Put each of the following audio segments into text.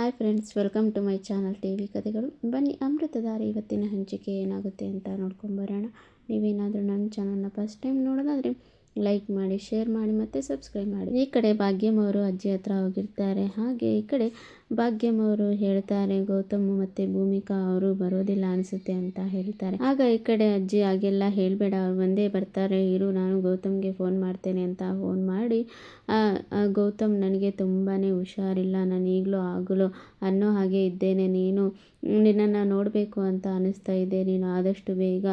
Hi friends welcome to my channel T V ಕಥೆಗಳು ಬನ್ನಿ ಅಮೃತಧಾರೆ ಇವತ್ತಿನ ಹಂಚಿಕೆ ಏನಾಗುತ್ತೆ ಅಂತ ನೋಡ್ಕೊಂಬರೋಣ ನೀವೇನಾದರೂ ನನ್ನ ಚಾನಲ್ನ ಫಸ್ಟ್ ಟೈಮ್ ನೋಡೋದಾದರೆ ಲೈಕ್ ಮಾಡಿ ಶೇರ್ ಮಾಡಿ ಮತ್ತು ಸಬ್ಸ್ಕ್ರೈಬ್ ಮಾಡಿ. ಈ ಕಡೆ ಭಾಗ್ಯಮ್ ಅವರು ಅಜ್ಜಿ ಹತ್ರ ಹೋಗಿರ್ತಾರೆ. ಹಾಗೆ ಈ ಕಡೆ ಭಾಗ್ಯಮ್ ಅವರು ಹೇಳ್ತಾರೆ, ಗೌತಮ್ ಮತ್ತು ಭೂಮಿಕಾ ಅವರು ಬರೋದಿಲ್ಲ ಅನಿಸುತ್ತೆ ಅಂತ ಹೇಳ್ತಾರೆ. ಆಗ ಈ ಕಡೆ ಅಜ್ಜಿ ಹಾಗೆಲ್ಲ ಹೇಳಬೇಡ, ಅವ್ರು ಬರ್ತಾರೆ, ಇರು, ನಾನು ಗೌತಮ್ಗೆ ಫೋನ್ ಮಾಡ್ತೇನೆ ಅಂತ ಫೋನ್ ಮಾಡಿ ಗೌತಮ್ ನನಗೆ ತುಂಬಾ ಹುಷಾರಿಲ್ಲ, ನಾನು ಈಗಲೂ ಆಗಲೋ ಅನ್ನೋ ಹಾಗೆ ಇದ್ದೇನೆ, ನೀನು ನಿನ್ನನ್ನು ನೋಡಬೇಕು ಅಂತ ಅನಿಸ್ತಾ ಇದೆ, ನೀನು ಆದಷ್ಟು ಬೇಗ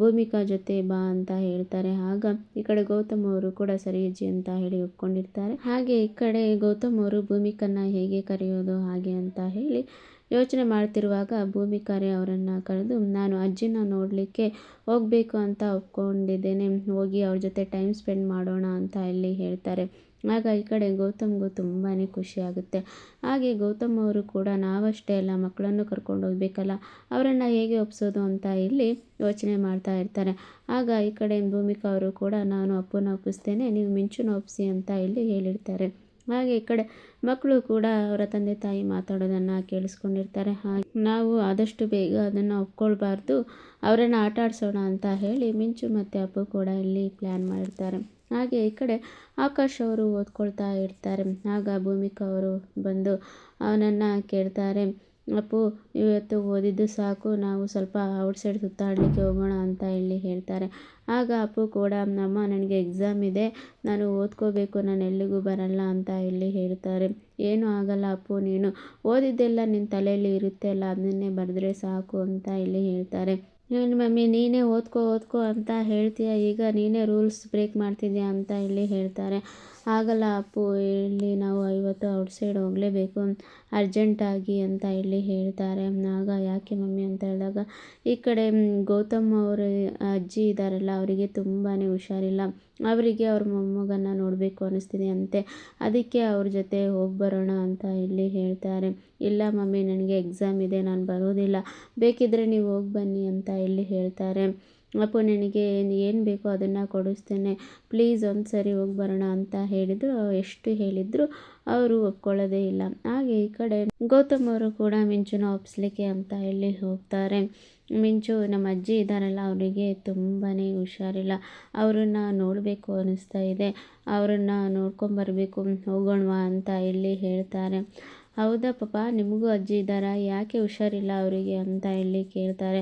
ಭೂಮಿಕಾ ಜೊತೆ ಬಾ ಅಂತ ಹೇಳ್ತಾರೆ. ಆಗ ಈ ಕಡೆ ಗೌತಮ್ ಅವರು ಕೂಡ ಸರಿ ಅಜ್ಜಿ ಅಂತ ಹೇಳಿ ಒಪ್ಕೊಂಡಿರ್ತಾರೆ. ಹಾಗೆ ಈ ಕಡೆ ಗೌತಮ್ ಅವರು ಭೂಮಿಕನ್ನ ಹೇಗೆ ಕರೆಯೋದು ಹಾಗೆ ಅಂತ ಹೇಳಿ ಯೋಚನೆ ಮಾಡ್ತಿರುವಾಗ ಭೂಮಿಕಾರೆ ಅವರನ್ನು ಕರೆದು, ನಾನು ಅಜ್ಜಿನ ನೋಡಲಿಕ್ಕೆ ಹೋಗಬೇಕು ಅಂತ ಒಪ್ಕೊಂಡಿದ್ದೇನೆ. ಹೋಗಿ ಅವ್ರ ಜೊತೆ ಟೈಮ್ ಸ್ಪೆಂಡ್ ಮಾಡೋಣ ಅಂತ ಇಲ್ಲಿ ಹೇಳ್ತಾರೆ. ಆಗ ಈ ಕಡೆ ಗೌತಮ್ಗೂ ತುಂಬಾ ಖುಷಿ ಆಗುತ್ತೆ. ಹಾಗೆ ಗೌತಮ್ ಅವರು ಕೂಡ ನಾವಷ್ಟೇ ಅಲ್ಲ, ಮಕ್ಕಳನ್ನು ಕರ್ಕೊಂಡು ಹೋಗ್ಬೇಕಲ್ಲ, ಅವರನ್ನು ಹೇಗೆ ಒಪ್ಸೋದು ಅಂತ ಇಲ್ಲಿ ಯೋಚನೆ ಮಾಡ್ತಾ ಇರ್ತಾರೆ. ಆಗ ಈ ಕಡೆ ಭೂಮಿಕಾ ಅವರು ಕೂಡ, ನಾನು ಅಪ್ಪನ ಒಪ್ಪಿಸ್ತೇನೆ, ನೀವು ಮಿಂಚುನ ಒಪ್ಪಿಸಿ ಅಂತ ಇಲ್ಲಿ ಹೇಳಿರ್ತಾರೆ. ಹಾಗೆ ಈ ಕಡೆ ಮಕ್ಕಳು ಕೂಡ ಅವರ ತಂದೆ ತಾಯಿ ಮಾತಾಡೋದನ್ನು ಕೇಳಿಸ್ಕೊಂಡಿರ್ತಾರೆ. ಹಾಗೆ ನಾವು ಆದಷ್ಟು ಬೇಗ ಅದನ್ನು ಒಪ್ಕೊಳ್ಬಾರ್ದು. ಅವರನ್ನು ಆಟ ಅಂತ ಹೇಳಿ ಮಿಂಚು ಮತ್ತು ಅಪ್ಪು ಕೂಡ ಇಲ್ಲಿ ಪ್ಲ್ಯಾನ್ ಮಾಡಿರ್ತಾರೆ. ಹಾಗೆ ಈ ಕಡೆ ಆಕಾಶ್ ಅವರು ಓದ್ಕೊಳ್ತಾ ಇರ್ತಾರೆ. ಆಗ ಭೂಮಿಕಾ ಅವರು ಬಂದು ಅವನನ್ನು ಕೇಳ್ತಾರೆ. ಅಪ್ಪು ಇವತ್ತು ಓದಿದ್ದು ಸಾಕು, ನಾವು ಸ್ವಲ್ಪ ಔಟ್ಸೈಡ್ ಸುತ್ತಾಡಲಿಕ್ಕೆ ಹೋಗೋಣ ಅಂತ ಹೇಳಿ ಹೇಳ್ತಾರೆ. ಆಗ ಅಪ್ಪು ಕೂಡ ಅಮ್ಮ ನನಗೆ ಎಕ್ಸಾಮ್ ಇದೆ, ನಾನು ಓದ್ಕೋಬೇಕು, ನಾನು ಎಲ್ಲಿಗೂ ಬರಲ್ಲ ಅಂತ ಇಲ್ಲಿ ಹೇಳ್ತಾರೆ. ಏನೂ ಆಗಲ್ಲ ಅಪ್ಪು, ನೀನು ಓದಿದ್ದೆಲ್ಲ ನಿನ್ನ ತಲೆಯಲ್ಲಿ ಇರುತ್ತೆ ಅಲ್ಲ ಅದನ್ನೇ ಬರೆದ್ರೆ ಸಾಕು ಅಂತ ಇಲ್ಲಿ ಹೇಳ್ತಾರೆ. ಏನು ಮಮ್ಮಿ, ನೀನೇ ಓದ್ಕೋ ಓದ್ಕೋ ಅಂತ ಹೇಳ್ತೀಯ, ಈಗ ನೀನೇ ರೂಲ್ಸ್ ಬ್ರೇಕ್ ಮಾಡ್ತಿದ್ಯಾ ಅಂತ ಇಲ್ಲಿ ಹೇಳ್ತಾರೆ. ಆಗಲ್ಲ ಅಪ್ಪು ಇಲ್ಲಿ ನಾವು ಇವತ್ತು ಔಟ್ಸೈಡ್ ಹೋಗಲೇಬೇಕು, ಅರ್ಜೆಂಟಾಗಿ ಅಂತ ಇಲ್ಲಿ ಹೇಳ್ತಾರೆ. ಆಗ ಯಾಕೆ ಮಮ್ಮಿ ಅಂತ ಹೇಳಿದಾಗ, ಈ ಕಡೆ ಗೌತಮ್ ಅವರ, ಅಜ್ಜಿ ಇದ್ದಾರಲ್ಲ ಅವರಿಗೆ ತುಂಬಾ ಹುಷಾರಿಲ್ಲ. ಅವರಿಗೆ ಅವ್ರ ಮೊಮ್ಮಗನ್ನ ನೋಡಬೇಕು ಅನ್ನಿಸ್ತಿದೆ ಅಂತೆ. ಅದಕ್ಕೆ ಅವ್ರ ಜೊತೆ ಹೋಗಿ ಬರೋಣ ಅಂತ ಇಲ್ಲಿ ಹೇಳ್ತಾರೆ. ಇಲ್ಲ ಮಮ್ಮಿ, ನನಗೆ ಎಕ್ಸಾಮ್ ಇದೆ, ನಾನು ಬರೋದಿಲ್ಲ. ಬೇಕಿದ್ದರೆ ನೀವು ಹೋಗಿ ಬನ್ನಿ ಅಂತ ಇಲ್ಲಿ ಹೇಳ್ತಾರೆ. ಅಪ್ಪು, ನಿನಗೆ ಏನು ಬೇಕೋ ಅದನ್ನು ಕೊಡಿಸ್ತೇನೆ. ಪ್ಲೀಸ್ ಒಂದು ಸರಿ ಹೋಗಿ ಬರೋಣ ಅಂತ ಹೇಳಿದರು. ಎಷ್ಟು ಹೇಳಿದ್ರು ಅವರು ಒಪ್ಕೊಳ್ಳೋದೇ ಇಲ್ಲ. ಹಾಗೆ ಈ ಕಡೆ ಗೌತಮ್ ಅವರು ಕೂಡ ಮಿಂಚುನ ಒಪ್ಪಿಸ್ಲಿಕ್ಕೆ ಅಂತ ಹೇಳಿ ಹೋಗ್ತಾರೆ. ಮಿಂಚು ನಮ್ಮ ಅಜ್ಜಿ ಇದ್ದಾರಲ್ಲ, ಅವರಿಗೆ ತುಂಬಾ ಹುಷಾರಿಲ್ಲ. ಅವರನ್ನು ನೋಡಬೇಕು ಅನ್ನಿಸ್ತಾ ಇದೆ. ಅವರನ್ನು ನೋಡ್ಕೊಂಬರ್ಬೇಕು ಹೋಗೋಣವಾ ಅಂತ ಇಲ್ಲಿ ಹೇಳ್ತಾರೆ. ಹೌದಾ ಪಾಪ, ನಿಮಗೂ ಅಜ್ಜಿ ಇದ್ದಾರಾ? ಯಾಕೆ ಹುಷಾರಿಲ್ಲ ಅವರಿಗೆ ಅಂತ ಹೇಳಿ ಕೇಳ್ತಾರೆ.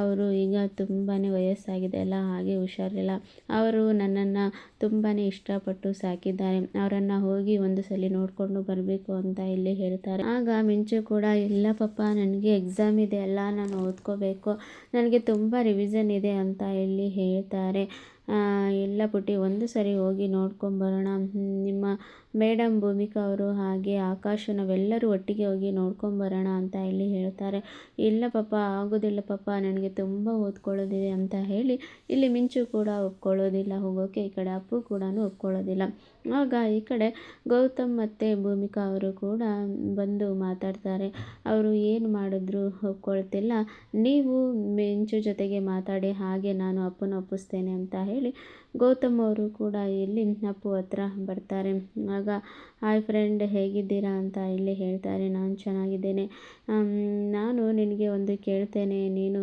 ಅವರು ಈಗ ತುಂಬಾ ವಯಸ್ಸಾಗಿದೆ ಅಲ್ಲ, ಹಾಗೆ ಹುಷಾರಿಲ್ಲ. ಅವರು ನನ್ನನ್ನು ತುಂಬಾ ಇಷ್ಟಪಟ್ಟು ಸಾಕಿದ್ದಾರೆ. ಅವರನ್ನು ಹೋಗಿ ಒಂದು ಸಲ ನೋಡಿಕೊಂಡು ಬರಬೇಕು ಅಂತ ಇಲ್ಲಿ ಹೇಳ್ತಾರೆ. ಆಗ ಮಿಂಚು ಕೂಡ, ಇಲ್ಲ ಪಪ್ಪ ನನಗೆ ಎಕ್ಸಾಮ್ ಇದೆ ಅಲ್ಲ, ನಾನು ಓದ್ಕೋಬೇಕು. ನನಗೆ ತುಂಬ ರಿವಿಷನ್ ಇದೆ ಅಂತ ಇಲ್ಲಿ ಹೇಳ್ತಾರೆ. ಎಲ್ಲ ಪುಟ್ಟಿ, ಒಂದು ಸರಿ ಹೋಗಿ ನೋಡ್ಕೊಂಬರೋಣ ನಿಮ್ಮ ಮೇಡಮ್ ಭೂಮಿಕಾ ಅವರು ಹಾಗೆ ಆಕಾಶ ನಾವೆಲ್ಲರೂ ಒಟ್ಟಿಗೆ ಹೋಗಿ ನೋಡ್ಕೊಂಬರೋಣ ಅಂತ ಇಲ್ಲಿ ಹೇಳ್ತಾರೆ. ಇಲ್ಲ ಪಾಪ, ಆಗೋದಿಲ್ಲ ಪಾಪ, ನನಗೆ ತುಂಬ ಓದ್ಕೊಳ್ಳೋದಿದೆ ಅಂತ ಹೇಳಿ ಇಲ್ಲಿ ಮಿಂಚು ಕೂಡ ಒಪ್ಕೊಳ್ಳೋದಿಲ್ಲ ಹೋಗೋಕ್ಕೆ ಈ ಕಡೆ ಅಪ್ಪು ಕೂಡ ಒಪ್ಕೊಳ್ಳೋದಿಲ್ಲ. ಆಗ ಈ ಕಡೆ ಗೌತಮ್ ಮತ್ತು ಭೂಮಿಕಾ ಅವರು ಕೂಡ ಬಂದು ಮಾತಾಡ್ತಾರೆ. ಅವರು ಏನು ಮಾಡಿದ್ರು ಒಪ್ಕೊಳ್ತಿಲ್ಲ. ನೀವು ಮಿಂಚು ಜೊತೆಗೆ ಮಾತಾಡಿ, ಹಾಗೆ ನಾನು ಅಪ್ಪನ ಒಪ್ಪಿಸ್ತೇನೆ ಅಂತ ಹೇಳಿ ಗೌತಮ್ ಅವರು ಕೂಡ ಇಲ್ಲಿ ಅಪ್ಪು ಹತ್ರ ಬರ್ತಾರೆ. ಆಗ, ಹಾಯ್ ಫ್ರೆಂಡ್ ಹೇಗಿದ್ದೀರಾ ಅಂತ ಇಲ್ಲಿ ಹೇಳ್ತಾರೆ. ನಾನು ಚೆನ್ನಾಗಿದ್ದೇನೆ. ನಾನು ನಿನಗೆ ಒಂದು ಕೇಳ್ತೇನೆ. ನೀನು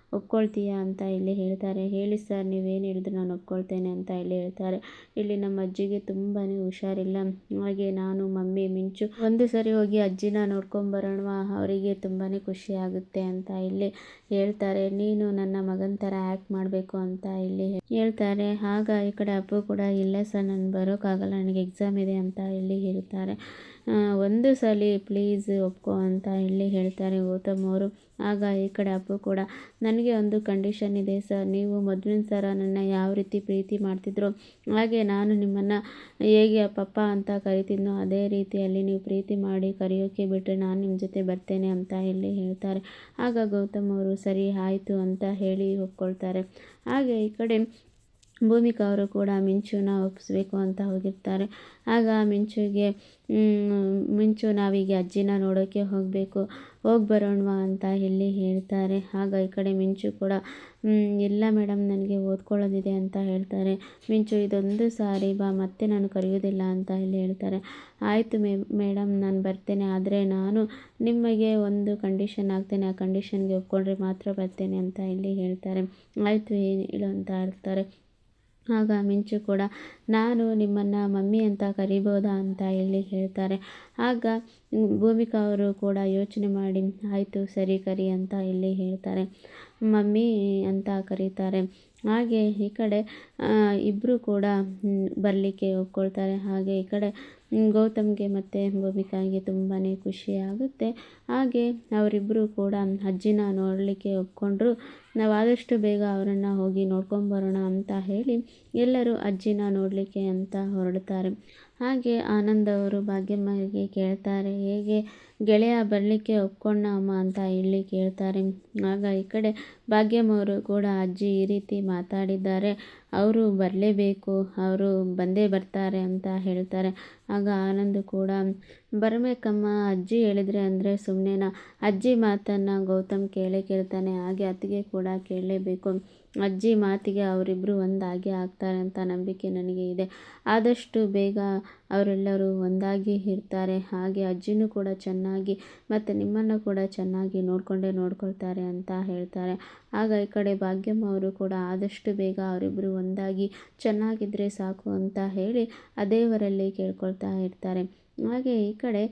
ಒಪ್ಕೊಳ್ತೀಯಾ ಅಂತ ಇಲ್ಲಿ ಹೇಳ್ತಾರೆ. ಹೇಳಿ ಸರ್, ನೀವೇನು ಹೇಳಿದ್ರು ನಾನು ಒಪ್ಕೊಳ್ತೇನೆ ಅಂತ ಇಲ್ಲಿ ಹೇಳ್ತಾರೆ. ಇಲ್ಲಿ ನಮ್ಮ ಅಜ್ಜಿಗೆ ತುಂಬಾ ಹುಷಾರಿಲ್ಲ. ಹಾಗೆ ನಾನು, ಮಮ್ಮಿ, ಮಿಂಚು ಒಂದು ಸರಿ ಹೋಗಿ ಅಜ್ಜಿನ ನೋಡ್ಕೊಂಬರೋಣವಾ. ಅವರಿಗೆ ತುಂಬಾ ಖುಷಿ ಆಗುತ್ತೆ ಅಂತ ಇಲ್ಲಿ ಹೇಳ್ತಾರೆ. ನೀನು ನನ್ನ ಮಗನ ಥರ ಆ್ಯಕ್ಟ್ ಮಾಡಬೇಕು ಅಂತ ಇಲ್ಲಿ ಹೇಳ್ತಾರೆ. ಆಗ ಈ ಕಡೆ ಅಪ್ಪು ಕೂಡ, ಇಲ್ಲ ಸರ್, ನಾನು ಬರೋಕ್ಕಾಗಲ್ಲ ನನಗೆ ಎಕ್ಸಾಮ್ ಇದೆ ಅಂತ ಇಲ್ಲಿ ಹೇಳ್ತಾರೆ. ಒಂದು ಸಲ ಪ್ಲೀಸ್ ಒಪ್ಕೋ ಅಂತ ಇಲ್ಲಿ ಹೇಳ್ತಾರೆ ಗೌತಮ್ ಅವರು. ಆಗ ಈ ಕಡೆ ಅಪ್ಪು ಕೂಡ, ನನಗೆ ಒಂದು ಕಂಡೀಷನ್ ಇದೆ, ಸರ್, ನೀವು ಮೊದಲಿನ ಸರ ನನ್ನ ಯಾವ ರೀತಿ ಪ್ರೀತಿ ಮಾಡ್ತಿದ್ರು ಹಾಗೆ ನಾನು ನಿಮ್ಮನ್ನು ಹೇಗೆ ಪಪ್ಪ ಅಂತ ಕರಿತಿದ್ನೋ ಅದೇ ರೀತಿಯಲ್ಲಿ ನೀವು ಪ್ರೀತಿ ಮಾಡಿ ಕರೆಯೋಕ್ಕೆ ಬಿಟ್ಟರೆ ನಾನು ನಿಮ್ಮ ಜೊತೆ ಬರ್ತೇನೆ ಅಂತ ಇಲ್ಲಿ ಹೇಳ್ತಾರೆ. ಆಗ ಗೌತಮ್ ಅವರು, ಸರಿ, ಆಯಿತು ಅಂತ ಹೇಳಿ ಒಪ್ಕೊಳ್ತಾರೆ. ಹಾಗೆ ಈ ಕಡೆ ಭೂಮಿಕಾ ಅವರು ಕೂಡ ಮಿಂಚುನ ಒಪ್ಪಿಸ್ಬೇಕು ಅಂತ ಹೋಗಿರ್ತಾರೆ. ಆಗ ಮಿಂಚುಗೆ ಮಿಂಚು ನಾವೀಗ ಅಜ್ಜಿನ ನೋಡೋಕ್ಕೆ ಹೋಗಬೇಕು, ಹೋಗಿ ಬರೋಣವಾ ಅಂತ ಹೇಳಿ ಹೇಳ್ತಾರೆ. ಆಗ ಈ ಕಡೆ ಮಿಂಚು ಕೂಡ ಇಲ್ಲ ಮೇಡಮ್, ನನಗೆ ಓದ್ಕೊಳ್ಳೋದಿದೆ ಅಂತ ಹೇಳ್ತಾರೆ. ಮಿಂಚು, ಇದೊಂದು ಸಾರಿ ಬಾ, ಮತ್ತೆ ನಾನು ಕರೆಯೋದಿಲ್ಲ ಅಂತ ಹೇಳಿ ಹೇಳ್ತಾರೆ. ಆಯಿತು ಮೇ, ಮೇಡಮ್, ನಾನು ಬರ್ತೇನೆ, ಆದರೆ ನಾನು ನಿಮಗೆ ಒಂದು ಕಂಡೀಷನ್ ಹಾಕ್ತೇನೆ ಆ ಕಂಡೀಷನ್ಗೆ ಒಪ್ಕೊಂಡ್ರೆ ಮಾತ್ರ ಬರ್ತೇನೆ ಅಂತ ಇಲ್ಲಿ ಹೇಳ್ತಾರೆ. ಆಯಿತು, ಏನು ಹೇಳು ಅಂತ ಹೇಳ್ತಾರೆ ಆಗ ಮಿಂಚು ಕೂಡ, ನಾನು ನಿಮ್ಮನ್ನು ಮಮ್ಮಿ ಅಂತ ಕರಿಬೋದಾ ಅಂತ ಹೇಳಿ ಹೇಳ್ತಾರೆ. ಆಗ ಭೂಮಿಕಾ ಅವರು ಕೂಡ ಯೋಚನೆ ಮಾಡಿ, ಆಯಿತು, ಸರಿ, ಕರಿ ಅಂತ ಇಲ್ಲಿ ಹೇಳ್ತಾರೆ. ಮಮ್ಮಿ ಅಂತ ಕರೀತಾರೆ. ಹಾಗೆ ಈ ಕಡೆ ಇಬ್ಬರು ಕೂಡ ಬರಲಿಕ್ಕೆ ಒಪ್ಕೊಳ್ತಾರೆ. ಹಾಗೆ ಈ ಕಡೆ ಗೌತಮ್ಗೆ ಮತ್ತು ಭೂಮಿಕಾಗೆ ತುಂಬಾ ಖುಷಿ ಆಗುತ್ತೆ. ಹಾಗೆ ಅವರಿಬ್ಬರು ಕೂಡ ಅಜ್ಜಿನ ನೋಡಲಿಕ್ಕೆ ಒಪ್ಕೊಂಡ್ರು. ನಾವು ಆದಷ್ಟು ಬೇಗ ಅವರನ್ನು ಹೋಗಿ ನೋಡ್ಕೊಂಬರೋಣ ಅಂತ ಹೇಳಿ ಎಲ್ಲರೂ ಅಜ್ಜಿನ ನೋಡಲಿಕ್ಕೆ ಅಂತ ಹೊರಡ್ತಾರೆ. ಹಾಗೆ ಆನಂದ್ ಅವರು ಭಾಗ್ಯಮ್ಮಗೆ ಕೇಳ್ತಾರೆ, ಹೇಗೆ ಗೆಳೆಯ ಬರಲಿಕ್ಕೆ ಒಪ್ಕೊಂಡ ಅಮ್ಮ ಅಂತ ಹೇಳಿ ಕೇಳ್ತಾರೆ. ಆಗ ಈ ಕಡೆ ಭಾಗ್ಯಮ್ಮ ಅವರು ಕೂಡ ಅಜ್ಜಿ ಈ ರೀತಿ ಮಾತಾಡಿದ್ದಾರೆ. ಅವರು ಬರಲೇಬೇಕು, ಅವರು ಬಂದೇ ಬರ್ತಾರೆ ಅಂತ ಹೇಳ್ತಾರೆ. ಆಗ ಆನಂದ್ ಕೂಡ, ಬರಬೇಕಮ್ಮ, ಅಜ್ಜಿ ಹೇಳಿದ್ರೆ ಅಂದರೆ ಸುಮ್ಮನೆನಾ ಅಜ್ಜಿ ಮಾತನ್ನು ಗೌತಮ್ ಕೇಳೇ ಕೇಳ್ತಾನೆ. ಹಾಗೆ ಅತ್ತಿಗೆ ಕೂಡ ಕೇಳಲೇಬೇಕು. ಅಜ್ಜಿ ಮಾತಿಗೆ ಅವರಿಬ್ಬರು ಒಂದಾಗಿ ಆಗ್ತಾರೆ ಅಂತ ನಂಬಿಕೆ ನನಗೆ ಇದೆ. ಆದಷ್ಟು ಬೇಗ ಅವರೆಲ್ಲರೂ ಒಂದಾಗಿ ಇರ್ತಾರೆ. ಹಾಗೆ ಅಜ್ಜಿನೂ ಕೂಡ ಚೆನ್ನಾಗಿ ಮತ್ತು ನಿಮ್ಮನ್ನು ಕೂಡ ಚೆನ್ನಾಗಿ ನೋಡಿಕೊಂಡೇ ನೋಡ್ಕೊಳ್ತಾರೆ ಅಂತ ಹೇಳ್ತಾರೆ. ಆಗ ಈ ಕಡೆ ಭಾಗ್ಯಮ್ಮ ಅವರು ಕೂಡ ಆದಷ್ಟು ಬೇಗ ಅವರಿಬ್ಬರು ಒಂದಾಗಿ ಚೆನ್ನಾಗಿದ್ದರೆ ಸಾಕು ಅಂತ ಹೇಳಿ ಆ ದೇವರಲ್ಲಿ ಕೇಳ್ಕೊಳ್ತಾ ಇರ್ತಾರೆ. ಹಾಗೆ ಈ ಕಡೆ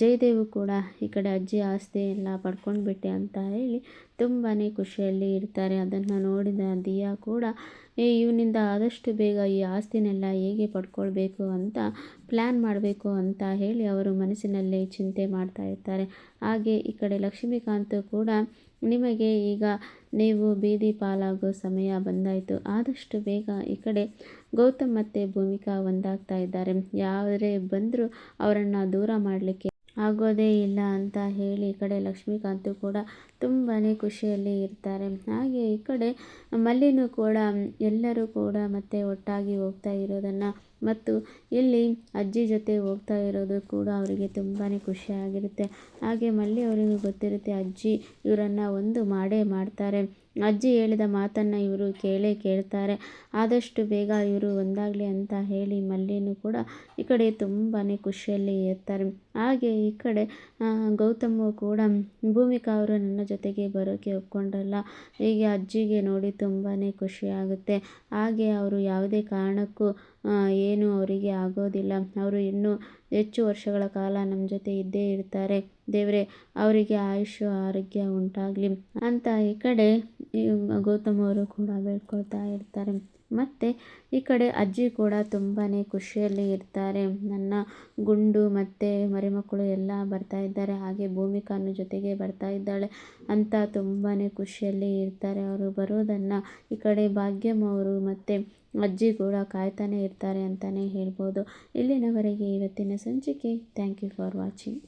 ಜಯದೇವು ಕೂಡ ಈ ಕಡೆ ಅಜ್ಜಿ ಆಸ್ತಿ ಎಲ್ಲ ಪಡ್ಕೊಂಡ್ಬಿಟ್ಟೆ ಅಂತ ಹೇಳಿ ತುಂಬಾ ಖುಷಿಯಲ್ಲಿ ಇರ್ತಾರೆ. ಅದನ್ನು ನೋಡಿದ ದಿಯಾ ಕೂಡ ಇವನಿಂದ ಆದಷ್ಟು ಬೇಗ ಈ ಆಸ್ತಿನೆಲ್ಲ ಹೇಗೆ ಪಡ್ಕೊಳ್ಬೇಕು ಅಂತ ಪ್ಲ್ಯಾನ್ ಮಾಡಬೇಕು ಅಂತ ಹೇಳಿ ಅವರು ಮನಸ್ಸಿನಲ್ಲೇ ಚಿಂತೆ ಮಾಡ್ತಾ ಇರ್ತಾರೆ. ಹಾಗೆ ಈ ಕಡೆ ಲಕ್ಷ್ಮೀಕಾಂತ್ ಕೂಡ, ನಿಮಗೆ ಈಗ ನೀವು ಬೀದಿ ಪಾಲಾಗೋ ಸಮಯ ಬಂದಾಯಿತು. ಆದಷ್ಟು ಬೇಗ ಈ ಕಡೆ ಗೌತಮ್ ಮತ್ತು ಭೂಮಿಕಾ ಒಂದಾಗ್ತಾ ಇದ್ದಾರೆ. ಯಾರೇ ಬಂದರೂ ಅವರನ್ನು ದೂರ ಮಾಡಲಿಕ್ಕೆ ಆಗೋದೇ ಇಲ್ಲ ಅಂತ ಹೇಳಿ ಈ ಕಡೆ ಲಕ್ಷ್ಮೀಕಾಂತ್ ಕೂಡ ತುಂಬಾ ಖುಷಿಯಲ್ಲಿ ಇರ್ತಾರೆ. ಹಾಗೆ ಈ ಕಡೆ ಮಲ್ಲಿನೂ ಕೂಡ, ಎಲ್ಲರೂ ಕೂಡ ಮತ್ತೆ ಒಟ್ಟಾಗಿ ಹೋಗ್ತಾ ಇರೋದನ್ನು ಮತ್ತು ಇಲ್ಲಿ ಅಜ್ಜಿ ಜೊತೆ ಹೋಗ್ತಾ ಇರೋದು ಕೂಡ ಅವರಿಗೆ ತುಂಬಾ ಖುಷಿಯಾಗಿರುತ್ತೆ. ಹಾಗೆ ಮಲ್ಲಿ ಅವರಿಗೂ ಗೊತ್ತಿರುತ್ತೆ, ಅಜ್ಜಿ ಇವರನ್ನು ಒಂದು ಮಾಡೇ ಮಾಡ್ತಾರೆ. ಅಜ್ಜಿ ಹೇಳಿದ ಮಾತನ್ನು ಇವರು ಕೇಳೇ ಕೇಳ್ತಾರೆ. ಆದಷ್ಟು ಬೇಗ ಇವರು ಒಂದಾಗಲಿ ಅಂತ ಹೇಳಿ ಮಲ್ಲಿನೂ ಕೂಡ ಈ ಕಡೆ ತುಂಬಾ ಖುಷಿಯಲ್ಲಿ ಇರ್ತಾರೆ. ಹಾಗೆ ಈ ಕಡೆ ಗೌತಮು ಕೂಡ ಭೂಮಿಕಾ ಅವರು ನನ್ನ ಜೊತೆಗೆ ಬರೋಕ್ಕೆ ಒಪ್ಕೊಂಡ್ರಲ್ಲ ಹೀಗೆ ಅಜ್ಜಿಗೆ ನೋಡಿ ತುಂಬಾ ಖುಷಿಯಾಗುತ್ತೆ. ಹಾಗೆ ಅವರು ಯಾವುದೇ ಕಾರಣಕ್ಕೂ ಏನು ಅವರಿಗೆ ಆಗೋದಿಲ್ಲ. ಅವರು ಇನ್ನೂ ಹೆಚ್ಚು ವರ್ಷಗಳ ಕಾಲ ನಮ್ಮ ಜೊತೆ ಇದ್ದೇ ಇರ್ತಾರೆ. ದೇವರೇ, ಅವರಿಗೆ ಆಯುಷ್ಯ, ಆರೋಗ್ಯ ಉಂಟಾಗಲಿ ಅಂತ ಈ ಕಡೆ ಗೌತಮ್ ಅವರು ಕೂಡ ಬೇಡ್ಕೊಳ್ತಾ ಇರ್ತಾರೆ. ಮತ್ತು ಈ ಕಡೆ ಅಜ್ಜಿ ಕೂಡ ತುಂಬಾ ಖುಷಿಯಲ್ಲಿ ಇರ್ತಾರೆ. ನನ್ನ ಗುಂಡು ಮತ್ತು ಮರಿಮಕ್ಕಳು ಎಲ್ಲ ಬರ್ತಾ ಇದ್ದಾರೆ. ಹಾಗೆ ಭೂಮಿಕಾನ ಜೊತೆಗೆ ಬರ್ತಾ ಇದ್ದಾಳೆ ಅಂತ ತುಂಬಾ ಖುಷಿಯಲ್ಲಿ ಇರ್ತಾರೆ. ಅವರು ಬರೋದನ್ನು ಈ ಕಡೆ ಭಾಗ್ಯಮ್ಮ ಅವರು ಮತ್ತು ಅಜ್ಜಿ ಕೂಡ ಕಾಯ್ತಾನೆ ಇರ್ತಾರೆ ಅಂತಲೇ ಹೇಳ್ಬೋದು. ಇಲ್ಲಿನವರೆಗೆ ಇವತ್ತಿನ ಸಂಚಿಕೆ. Thank you for watching